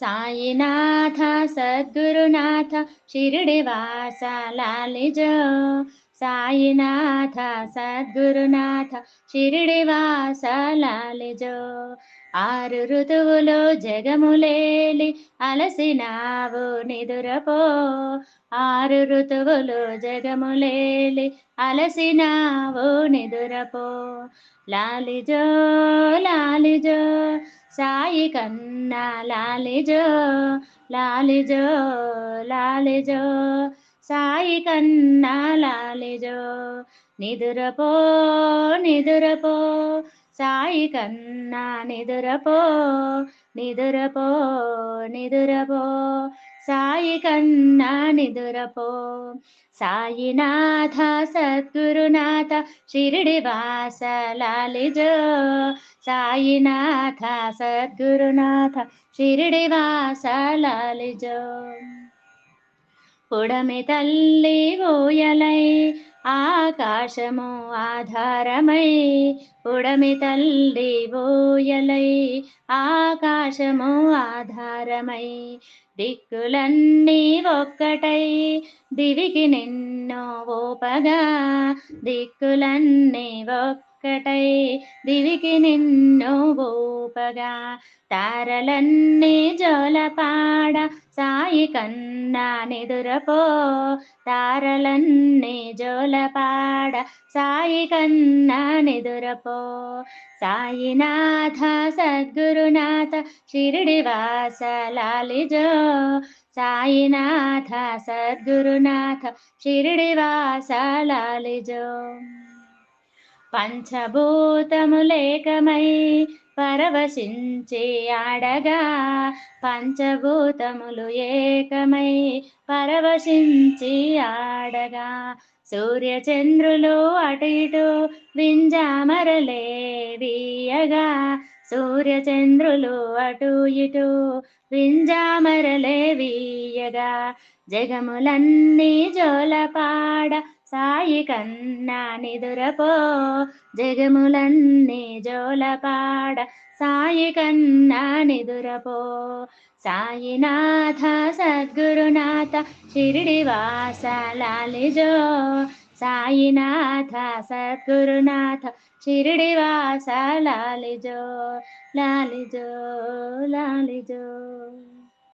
సాయినాథ సద్గురునాథ షిరిడివాస లాలిజో సాయినాథ సద్గురునాథ షిరిడివాస లాలిజో ఆరు ఋతువులు జగములేలి అలసినావు నిదురపో. ఆరు ఋతువులు జగములేలి అలసినావు నిదురపో. లాలిజో లాలిజో సాయి కన్నా లాలిజో లాలిజో లాలిజో. సాయి కన్నా లాలిజో నిదురపో నిదురపో. సాయి కన్నా నిదురపో నిదురపో నిదురపో. సాయి కన్నా నిదురపో. సాయినాథ సద్గురునాథ షిరిడి వాస లాలిజో. సాయినాథ సద్గురునాథ షిరిడివాస లాలిజో పుడమి తల్లి ఓయలై ఆకాశము ఆధారమై పుడమి తల్లి ఓయలై ఆకాశము ఆధారమై దిక్కులన్నీ ఒక్కటై దివికి నిన్నో ఓపగా దిక్కులన్నీ ఒక్కటై దివికి నిన్నో ఓపగా తారలన్నీ జోలపాడ సాయి కన్నా నిదురపో. తారలన్నీ జోలపాడ సాయి కన్నా నిదురపో. సాయినాథ సద్గురునాథ షిరిడివాస లాలిజో సాయినాథ సద్గురునాథ షిరిడివాస లాలిజో పంచభూతములేకమై పరవశించి ఆడగా పంచభూతములు ఏకమై పరవశించి ఆడగా సూర్యచంద్రులు అటు ఇటు వింజామరలే వీయగా సూర్యచంద్రులు అటు ఇటు వింజామరలే వీయగా. జగములన్నీ జోలపాడ సాయి కన్నా నిదురపో జగములన్నీ జోలపాడ. సాయి కన్నా నిదురపో సాయినాథ సద్గురునాథ షిరిడివాస లాలిజో సాయినాథ సద్గురునాథ షిరిడివాస లాలిజో లాలిజో లాలిజో.